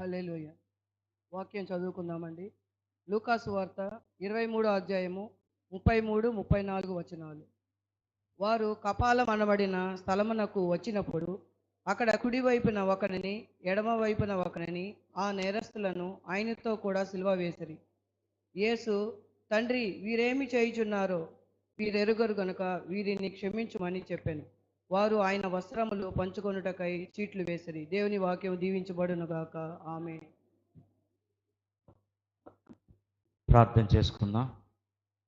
హల్లెలూయ. వాక్యం చదువుకుందామండి. లూకాసు వార్త ఇరవై మూడో అధ్యాయము ముప్పై మూడు ముప్పై నాలుగు వచనాలు. వారు కపాలం అనబడిన స్థలమునకు వచ్చినప్పుడు అక్కడ కుడి వైపున ఒకరిని ఎడమ వైపున ఒకరిని ఆ నేరస్తులను ఆయనతో కూడా సిల్వ వేసిరి. యేసు తండ్రి వీరేమి చేయుచున్నారో? వీరెరుగరు గనుక వీరిని క్షమించుమని చెప్పాను. వారు ఆయన వస్త్రములు పంచుకొనుటకై చీట్లు వేసిరి. దేవుని వాక్యం దీవించబడునుగాక ఆమె ప్రార్థన చేసుకుందాం.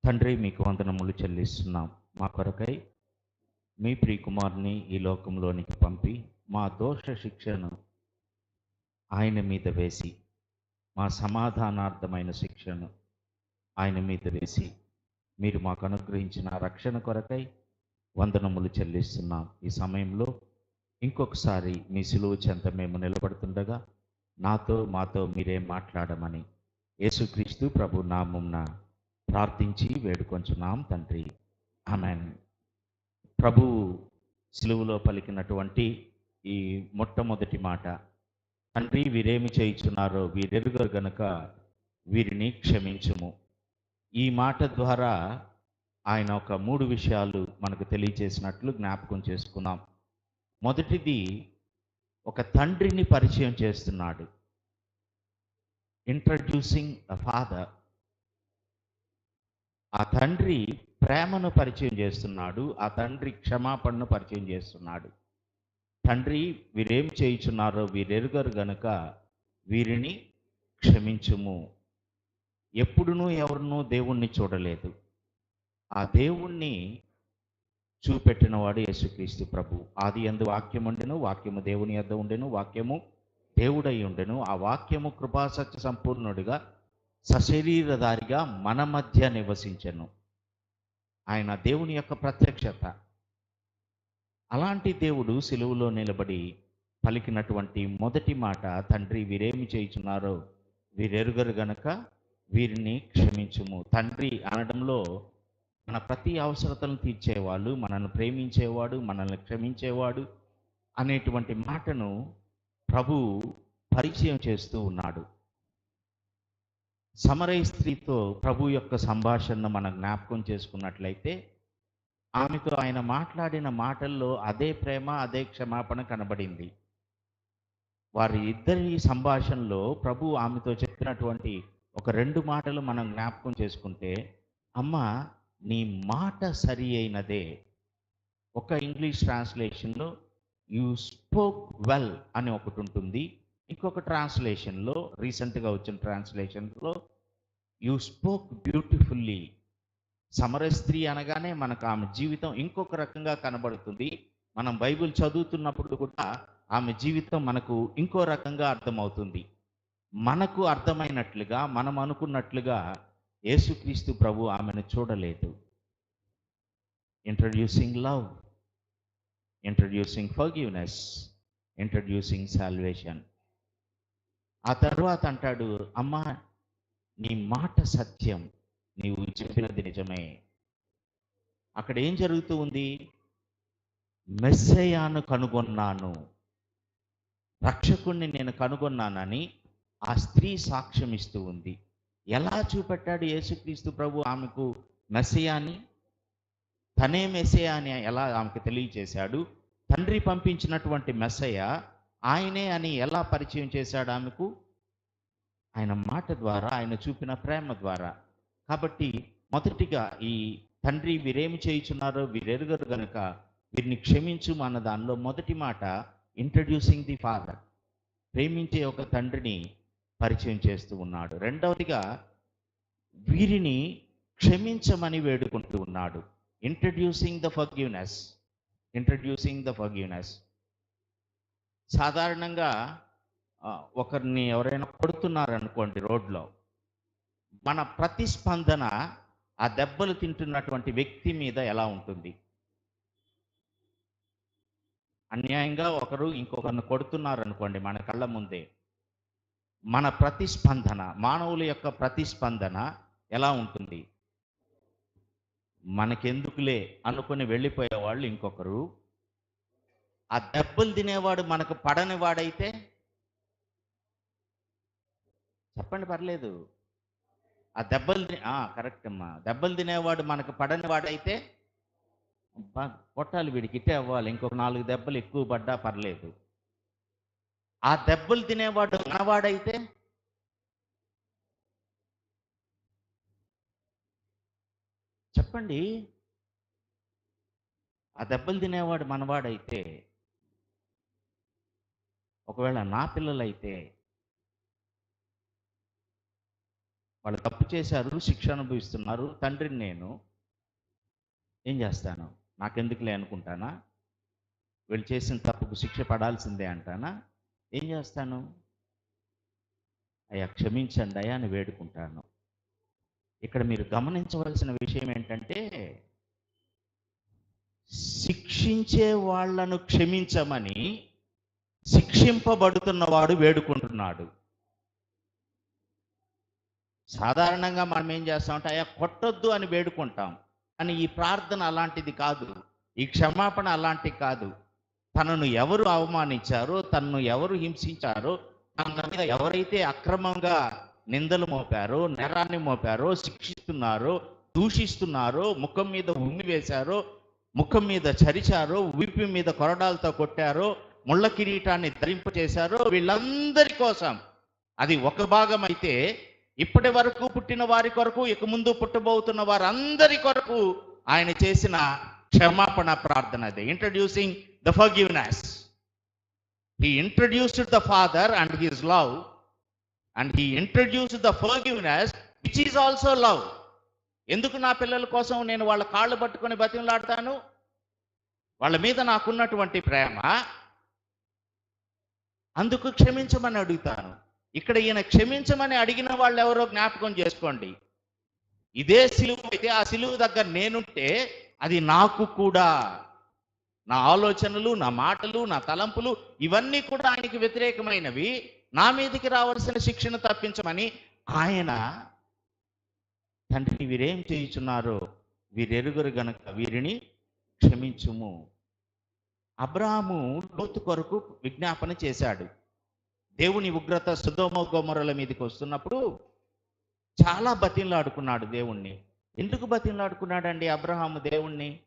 తండ్రి మీకు వందనములు చెల్లిస్తున్నాం. మా కొరకై మీ ప్రియకుమార్ని ఈ లోకంలోనికి పంపి మా దోష శిక్షను ఆయన మీద వేసి మా సమాధానార్థమైన శిక్షను ఆయన మీద వేసి మీరు మాకు అనుగ్రహించిన రక్షణ కొరకై వందనములు చెల్లిస్తున్నాం. ఈ సమయంలో ఇంకొకసారి మీ సిలువు చెంత మేము నిలబడుతుండగా నాతో మాతో మీరే మాట్లాడమని యేసుక్రీస్తు ప్రభు నామున ప్రార్థించి వేడుకొంచున్నాం తండ్రి. ఆమె ప్రభు సులువులో పలికినటువంటి ఈ మొట్టమొదటి మాట తండ్రి వీరేమి చేయించున్నారో వీరెరుగరు గనుక వీరిని క్షమించుము. ఈ మాట ద్వారా ఆయన ఒక మూడు విషయాలు మనకు తెలియజేసినట్లు జ్ఞాపకం చేసుకుందాం. మొదటిది ఒక తండ్రిని పరిచయం చేస్తున్నాడు. ఇంట్రడ్యూసింగ్ అ ఫాదర్ ఆ తండ్రి ప్రేమను పరిచయం చేస్తున్నాడు. ఆ తండ్రి క్షమాపణను పరిచయం చేస్తున్నాడు. తండ్రి వీరేం చేయుచున్నారో వీరెరుగరు గనుక వీరిని క్షమించుము. ఎప్పుడునూ ఎవరినూ దేవుణ్ణి చూడలేదు. ఆ దేవుణ్ణి చూపెట్టినవాడు యేసుక్రీస్తు ప్రభు. ఆది ఎందు వాక్యం ఉండెను వాక్యము దేవుని యొద్ద ఉండెను వాక్యము దేవుడై ఉండెను. ఆ వాక్యము కృపాసత్య సంపూర్ణుడిగా సశరీరధారిగా మన మధ్య నివసించెను. ఆయన దేవుని యొక్క ప్రత్యక్షత. అలాంటి దేవుడు సెలువులో నిలబడి పలికినటువంటి మొదటి మాట తండ్రి వీరేమి చేయుచున్నారో వీరెరుగరు గనక వీరిని క్షమించుము. తండ్రి అనడంలో మన ప్రతి అవసరతను తీర్చేవాళ్ళు మనల్ని ప్రేమించేవాడు మనల్ని క్షమించేవాడు అనేటువంటి మాటను ప్రభు పరిచయం చేస్తూ ఉన్నాడు. సమరయ స్త్రీతో ప్రభు యొక్క సంభాషణను మనం జ్ఞాపకం చేసుకున్నట్లయితే ఆమెతో ఆయన మాట్లాడిన మాటల్లో అదే ప్రేమ అదే క్షమాపణ కనబడింది. వారి ఇద్దరి సంభాషణలో ప్రభు ఆమెతో చెప్పినటువంటి ఒక రెండు మాటలు మనం జ్ఞాపకం చేసుకుంటే అమ్మ నీ మాట సరి అయినదే ఒక ఇంగ్లీష్ ట్రాన్స్లేషన్లో యూ స్పోక్ వెల్ అని ఒకటి ఉంటుంది. ఇంకొక ట్రాన్స్లేషన్లో రీసెంట్గా వచ్చిన ట్రాన్స్లేషన్లో యూ స్పోక్ బ్యూటిఫుల్లీ సమరస్త్రీ అనగానే మనకు ఆమె జీవితం ఇంకొక రకంగా కనబడుతుంది. మనం బైబిల్ చదువుతున్నప్పుడు కూడా ఆమె జీవితం మనకు ఇంకో రకంగా అర్థమవుతుంది. మనకు అర్థమైనట్లుగా మనం అనుకున్నట్లుగా యేసుక్రీస్తు ప్రభు ఆమెను చూడలేదు. Introducing love introducing forgiveness introducing salvation ఆ తర్వాత అంటాడు అమ్మా నీ మాట సత్యం నీవు చెప్పినది నిజమే. అక్కడ ఏం జరుగుతూ ఉంది? మెస్సయాను కనుగొన్నాను. రక్షకుణ్ణి నేను కనుగొన్నానని ఆ స్త్రీ సాక్ష్యం ఇస్తూ ఉంది. ఎలా చూపెట్టాడు యేసుక్రీస్తు ప్రభు ఆమెకు మెస్సయాని? తనే మెస్సయ అని ఎలా ఆమెకు తెలియచేశాడు? తండ్రి పంపించినటువంటి మెస్సయ ఆయనే అని ఎలా పరిచయం చేశాడు ఆమెకు? ఆయన మాట ద్వారా ఆయన చూపిన ప్రేమ ద్వారా. కాబట్టి మొదటిగా ఈ తండ్రి వీరేమి చేయుచున్నారో వీరెరుగరు గనుక వీరిని క్షమించు అన్న దానిలో మొదటి మాట ఇంట్రడ్యూసింగ్ ది ఫాదర్ ప్రేమించే ఒక తండ్రిని పరిచయం చేస్తూ ఉన్నాడు. రెండవదిగా వీరిని క్షమించమని వేడుకుంటూ ఉన్నాడు. Introducing the forgiveness introducing the forgiveness సాధారణంగా ఒకరిని ఎవరైనా కొడుతున్నారనుకోండి రోడ్లో మన ప్రతిస్పందన ఆ దెబ్బలు తింటున్నటువంటి వ్యక్తి మీద ఎలా ఉంటుంది? అన్యాయంగా ఒకరు ఇంకొకరిని కొడుతున్నారు అనుకోండి మన కళ్ళ ముందే మన ప్రతిస్పందన మానవుల యొక్క ప్రతిస్పందన ఎలా ఉంటుంది? మనకెందుకులే అనుకుని వెళ్ళిపోయేవాళ్ళు ఇంకొకరు. ఆ దెబ్బలు తినేవాడు మనకు పడని వాడైతే చెప్పండి పర్లేదు. ఆ దెబ్బలు తి- కరెక్ట్ అమ్మా. దెబ్బలు తినేవాడు మనకు పడని వాడైతే కొట్టాలి వీడికి ఇట్టే అవ్వాలి. ఇంకొక నాలుగు దెబ్బలు ఎక్కువ పడ్డా పర్లేదు. ఆ దెబ్బలు తినేవాడు మనవాడైతే చెప్పండి. ఆ దెబ్బలు తినేవాడు మనవాడైతే ఒకవేళ నా పిల్లలైతే వాళ్ళు తప్పు చేశారు శిక్ష అనుభవిస్తున్నారు తండ్రిని నేను ఏం చేస్తాను? నాకెందుకులే అనుకుంటానా? వీళ్ళు చేసిన తప్పుకు శిక్ష పడాల్సిందే అంటానా? ఏం చేస్తాను? అయ్యా క్షమించండి అయ్యా అని వేడుకుంటాను. ఇక్కడ మీరు గమనించవలసిన విషయం ఏంటంటే శిక్షించే వాళ్ళను క్షమించమని శిక్షింపబడుతున్నవాడు వేడుకుంటున్నాడు. సాధారణంగా మనం ఏం చేస్తామంటే అయ్యా కొట్టొద్దు అని వేడుకుంటాం. కానీ ఈ ప్రార్థన అలాంటిది కాదు. ఈ క్షమాపణ అలాంటిది కాదు. తనను ఎవరు అవమానించారో తనను ఎవరు హింసించారో తన మీద ఎవరైతే అక్రమంగా నిందలు మోపారు నేరాన్ని మోపారు శిక్షిస్తున్నారు దూషిస్తున్నారు ముఖం మీద ఉమ్మి వేశారు ముఖం మీద చరిచారు వీపు మీద కొరడాలతో కొట్టారు ముళ్ళ కిరీటాన్ని ధరింపచేశారు. వీళ్ళందరి కోసం అది ఒక భాగం అయితే ఇప్పటి వరకు పుట్టిన వారి కొరకు ఇక ముందు పుట్టబోతున్న వారందరి కొరకు ఆయన చేసిన క్షమాపణ ప్రార్థన అది. Introducing the forgiveness he introduced the father and his love and he introduce the forgiveness which is also love ఎందుకు నా పిల్లల కోసం నేను వాళ్ళ కాళ్ళు పట్టుకొని బతిమలాడతాను? వాళ్ళ మీద నాకున్నటువంటి ప్రేమ. అందుకు క్షమించమని అడుగుతాను. ఇక్కడ ఈయన క్షమించమని అడిగిన వాళ్ళు ఎవరో జ్ఞాపకం చేసుకోండి. ఇదే సిలువ అయితే ఆ సిలువ దగ్గర నేనుంటే అది నాకు కూడా. నా ఆలోచనలు నా మాటలు నా తలంపులు ఇవన్నీ కూడా ఆయనకి వ్యతిరేకమైనవి. నా మీదకి రావాల్సిన శిక్షణ తప్పించమని ఆయన తండ్రి వీరేం చేయుచున్నారో వీరెరుగురు గనక వీరిని క్షమించుము. అబ్రాహాము లోతు కొరకు విజ్ఞాపన చేశాడు. దేవుని ఉగ్రత సుధోమ గోమరుల మీదకి వస్తున్నప్పుడు చాలా బతిన్లాడుకున్నాడు దేవుణ్ణి. ఎందుకు బతిన్లాడుకున్నాడండి అబ్రహాము దేవుణ్ణి?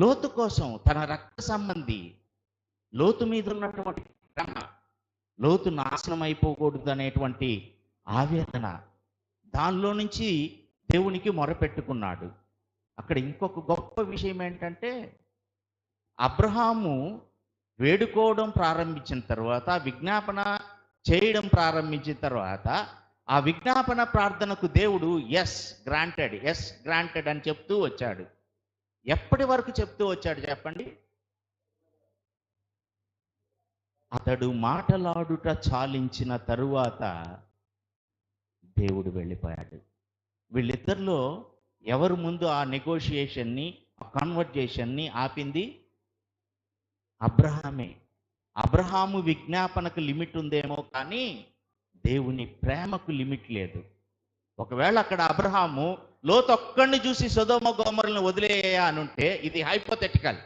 లోతు కోసం తన రక్త సంబంధి లోతు మీద ఉన్నటువంటి ప్రేమ లోతు నాశనం అయిపోకూడదు అనేటువంటి ఆవేదన దానిలో నుంచి దేవునికి మొరపెట్టుకున్నాడు. అక్కడ ఇంకొక గొప్ప విషయం ఏంటంటే అబ్రహాము వేడుకోవడం ప్రారంభించిన తర్వాత విజ్ఞాపన చేయడం ప్రారంభించిన తర్వాత ఆ విజ్ఞాపన ప్రార్థనకు దేవుడు ఎస్ గ్రాంటెడ్ ఎస్ గ్రాంటెడ్ అని చెప్తూ వచ్చాడు. ఎప్పటి వరకు చెప్తూ వచ్చాడు చెప్పండి? అతడు మాటలాడుట చాలించిన తరువాత దేవుడు వెళ్ళిపోయాడు. వీళ్ళిద్దరిలో ఎవరు ముందు ఆ నెగోషియేషన్ని ఆ కాన్వర్జేషన్ని ఆపింది? అబ్రహామే. అబ్రహాము విజ్ఞాపనకు లిమిట్ ఉందేమో కానీ దేవుని ప్రేమకు లిమిట్ లేదు. ఒకవేళ అక్కడ అబ్రహాము లోతొక్కడిని చూసి సుధోమ గోమరులను వదిలేయ అనుంటే ఇది హైపోథెటికల్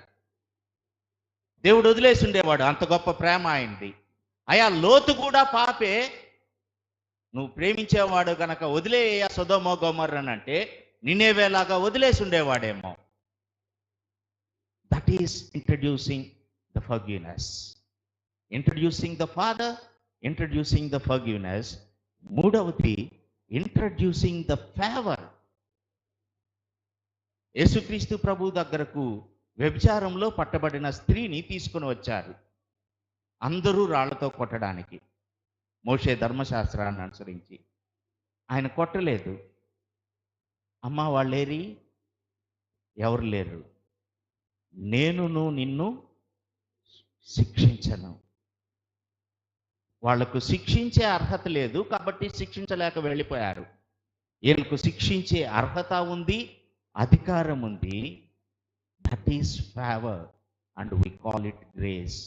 దేవుడు వదిలేసి ఉండేవాడు అంత గొప్ప ప్రేమ ఆయనది. అయా లోతు కూడా పాపే. నువ్వు ప్రేమించేవాడు గనక వదిలేయ సుధోమో గోమర్రని అంటే నిన్నేవేలాగా వదిలేసి ఉండేవాడేమో that is introducing the forgiveness introducing the father introducing the forgiveness మూడవది ఇంట్రడ్యూసింగ్ ద ఫేవర్ యేసుక్రీస్తు ప్రభు దగ్గరకు వ్యభిచారంలో పట్టబడిన స్త్రీని తీసుకుని వచ్చారు. అందరూ రాళ్ళతో కొట్టడానికి. మోషే ధర్మశాస్త్రాన్ని అనుసరించి. ఆయన కొట్టలేదు. అమ్మ వాళ్ళేరి ఎవరు లేరు. నేనును నిన్ను శిక్షించను. వాళ్ళకు శిక్షించే అర్హత లేదు కాబట్టి శిక్షించలేక వెళ్ళిపోయారు. ఈయనకు శిక్షించే అర్హత ఉంది అధికారం ఉంది. That is favour and we call it grace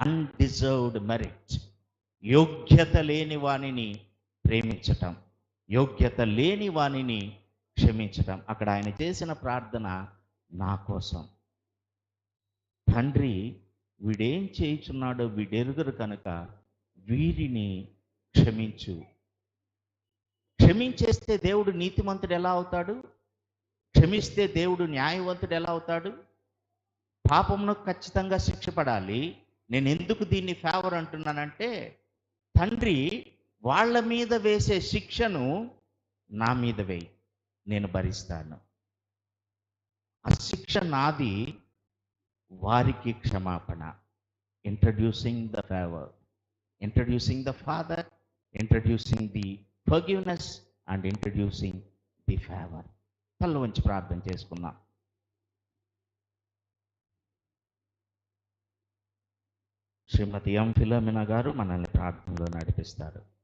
undeserved merit యోగ్యత లేని వానిని ప్రేమించటం యోగ్యత లేని వానిని క్షమించటం అక్కడ ఆయన చేసిన ప్రార్థన నా కోసం తండ్రి వీడేం చేయుచున్నాడో వీడెరుగరు కనుక వీరిని క్షమించు క్షమించేస్తే దేవుడు నీతిమంతుడు ఎలా అవుతాడు క్షమిస్తే దేవుడు న్యాయవంతుడు ఎలా అవుతాడు? పాపమును ఖచ్చితంగా శిక్ష పడాలి. నేను ఎందుకు దీన్ని ఫేవర్ అంటున్నానంటే తండ్రి వాళ్ళ మీద వేసే శిక్షను నా మీద వేయి నేను భరిస్తాను. ఆ శిక్ష నాది వారికి క్షమాపణ. Introducing the favour introducing the father introducing the forgiveness and introducing the favour తల్ల వంచి ప్రార్థన చేసుకుందాం. శ్రీమతి ఎం ఫిలోమినా గారు మనల్ని ప్రార్థనలో నడిపిస్తారు.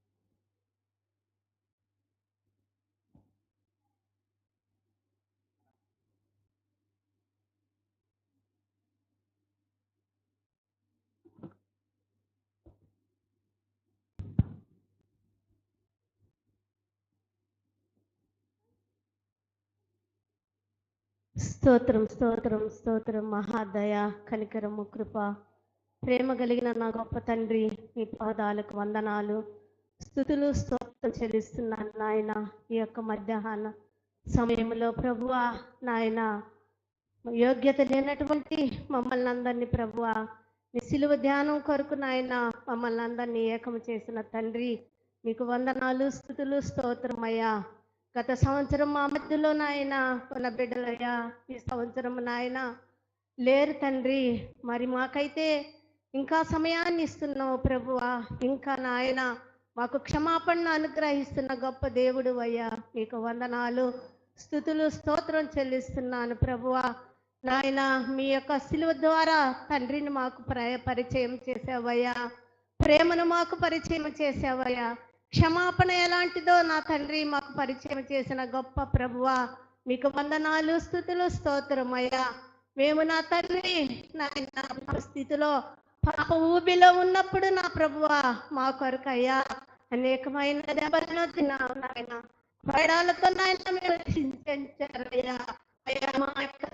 స్తోత్రం స్తోత్రం స్తోత్రం. మహాదయ కనికరము కృప. ప్రేమ కలిగిన నా గొప్ప తండ్రి మీ పాదాలకు వందనాలు. స్థుతులు స్తోత్రం చెల్లిస్తున్నాను నాయన ఈ యొక్క మధ్యాహ్న సమయంలో. ప్రభువ నాయన యోగ్యత లేనటువంటి మమ్మల్ని అందరినీ ప్రభువ నీ సిలువ ధ్యానం కొరకు నాయన మమ్మల్ని అందరినీ ఏకము చేసిన తండ్రి మీకు వందనాలు స్థుతులు స్తోత్రమయ్యా. గత సంవత్సరం మా మధ్యలో నాయన కొన బిడ్డలయ్యా ఈ సంవత్సరం నాయన లేరు తండ్రి మరి మాకైతే ఇంకా సమయాన్ని ఇస్తున్నావు ప్రభువా. ఇంకా నాయన మాకు క్షమాపణ అనుగ్రహిస్తున్న గొప్ప దేవుడు అయ్యా. మీకు వందనాలు స్థుతులు స్తోత్రం చెల్లిస్తున్నాను ప్రభువా. నాయన మీ యొక్క సిలువ ద్వారా తండ్రిని మాకు ప్రయ పరిచయం చేసావయ్యా ప్రేమను మాకు పరిచయం చేసావయ్యా క్షమాపణ ఎలాంటిదో నా తండ్రి మాకు పరిచయం చేసిన గొప్ప ప్రభువ మీకు వందనాలు స్థుతులు స్తోత్రమయ్యా. మేము నా తండ్రి నాయన స్థితిలో పాప ఊబిలో ఉన్నప్పుడు నా ప్రభువ మా కొరకు అయ్యా అనేకమైన దెబ్బలను తిన్నాం నాయన. పడాలతో నాయన మేము చింతించారయ్యా అయ్యా మా యొక్క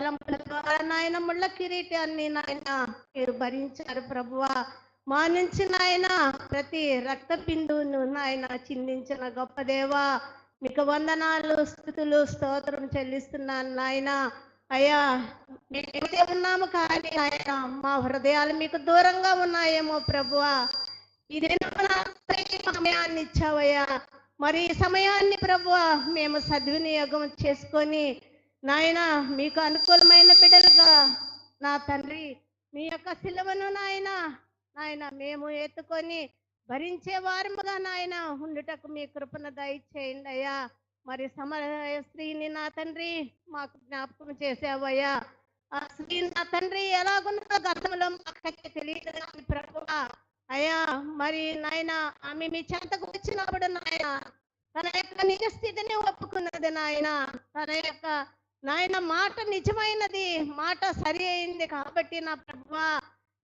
ద్వారా నాయన ముళ్ళ కిరీటాన్ని నాయన మీరు భరించారు ప్రభువా. మా నుంచి నాయన ప్రతి రక్త నాయన చిందించిన గొప్ప దేవా మీకు వందనాలు స్థుతులు స్తోత్రం చెల్లిస్తున్నాను నాయన. అయ్యా మేమైతే ఉన్నాము కానీ ఆయన మా హృదయాలు మీకు దూరంగా ఉన్నాయేమో ప్రభువా. ఇదే సమయాన్ని ఇచ్చావయ్యా. మరి ఈ సమయాన్ని ప్రభువ మేము సద్వినియోగం చేసుకొని నాయన మీకు అనుకూలమైన బిడ్డలుగా నా తండ్రి మీ యొక్క సిలువను నాయన నాయన మేము ఎత్తుకొని భరించే వారముగా నాయన ఉండుటకు మీ కృపను దయచేయండి అయ్యా. మరి సమర స్త్రీని నా తండ్రి మాకు జ్ఞాపకం చేసావయ్యా ఆ స్త్రీ నా తండ్రి ఎలాగున్నదో గతంలో మాకైతే తెలియదు కానీ అయ్యా మరి నాయన ఆమె మీ చెంతకు వచ్చినప్పుడు నాయన తన యొక్క నిజ స్థితిని ఒప్పుకున్నది నాయన. తన యొక్క నాయన మాట నిజమైనది మాట సరి అయింది కాబట్టి నా ప్రభువా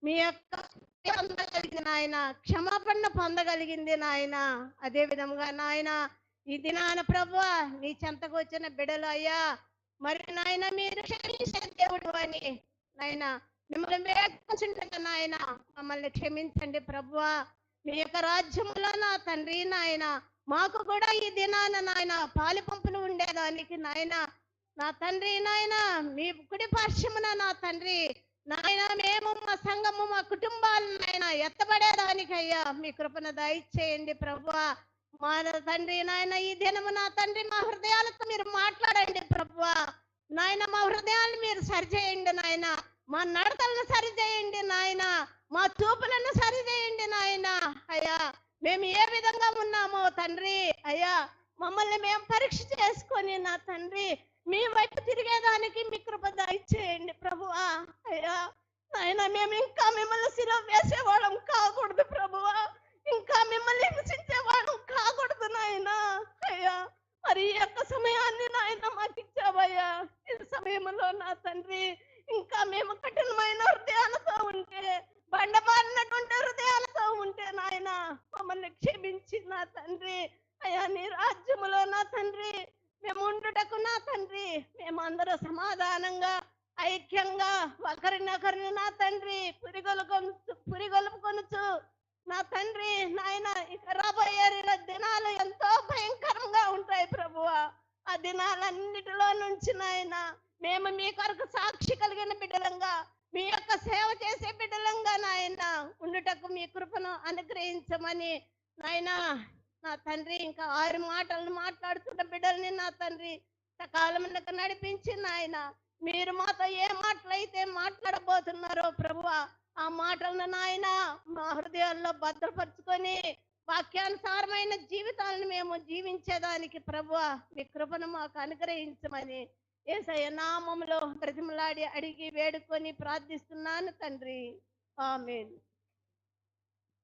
మీ యొక్క పొందగలిగింది నాయన క్షమాపణ పొందగలిగింది నాయన. అదే విధముగా నాయన ఈ దినాన ప్రభు నీ చెంతకు వచ్చిన బిడలు అయ్యా. మరి నాయన మీరు క్షమించే దేవుడు అని నాయన మిమ్మల్ని వేడుకుంటుండగా నాయన మమ్మల్ని క్షమించండి ప్రభు మీ యొక్క రాజ్యంలో నా తండ్రి నాయన మాకు కూడా ఈ దినాన నాయన పాలు పంపులు ఉండేదానికి నాయన. నా తండ్రి నాయన మీ కుడి పార్శ్వమున నా తండ్రి నాయన మేము మా సంఘము మా కుటుంబాలు నాయన ఎత్తబడేదానికయ్యా. మీ కృపను దయచేయండి ప్రభు మా తండ్రి నాయన ఈ దినము నా తండ్రి మా హృదయాలతో మీరు మాట్లాడండి ప్రభు నాయన మా హృదయాన్ని మీరు సరిచేయండి నాయన. మా నడతలను సరిచేయండి నాయన. మా చూపులను సరిచేయండి నాయన. అయ్యా మేము ఏ విధంగా ఉన్నామో తండ్రి. అయ్యా మమ్మల్ని మేము పరీక్ష చేసుకొని నా తండ్రి మీ వైపు తిరిగేదానికి మీ కృప దయచేయండి ప్రభువా. అయ్యా ఆయన మేము ఇంకా మిమ్మల్ని శిలో వేసేవాళ్ళం కాకూడదు ప్రభువా. ఇంకా మిమ్మల్ని హింసించేవాళ్ళం కాకూడదు నాయన. అయ్యా మరి ఈ యొక్క సమయాన్ని నాయన మాకు ఇచ్చావయ్యా. ఈ సమయంలో నా తండ్రి ఇంకా మేము కఠినమైన హృదయాలతో ఉంటే బండబారినటువంటి హృదయాలతో ఉంటే నాయన మమ్మల్ని క్షమించి నా తండ్రి. అయ్యా నీ రాజ్యములో నా తండ్రి మేము ఉండుటకు నా తండ్రి. మేము సమాధానంగా ఐక్యంగా ఒకరినొకరిని నా తండ్రి పురిగొలుపు పురిగొలుపుకొనుచు నా తండ్రి నాయన ఇక రాబోయే దినాలు ఎంతో భయంకరంగా ఉంటాయి ప్రభువా. ఆ దినాలన్నిటిలో నుంచి నాయన మేము మీ కొరకు సాక్షి కలిగిన బిడ్డలంగా మీ యొక్క సేవ చేసే బిడ్డలంగా నాయన ఉండుటకు మీ కృపను అనుగ్రహించమని నాయన నా తండ్రి ఇంకా ఆరు మాటలను మాట్లాడుతున్న బిడ్డల్ని నా తండ్రి సకాలమునకు నడిపించి నాయన. మీరు మాతో ఏ మాటలైతే మాట్లాడబోతున్నారో ప్రభు ఆ మాటలను నాయన మా హృదయాల్లో భద్రపరుచుకొని వాక్యానుసారమైన జీవితాలను మేము జీవించేదానికి ప్రభు మీ కృపను మాకు అనుగ్రహించమని ఏసయ్య నామములో బ్రతిమలాడి అడిగి వేడుకొని ప్రార్థిస్తున్నాను తండ్రి. ఆమెను.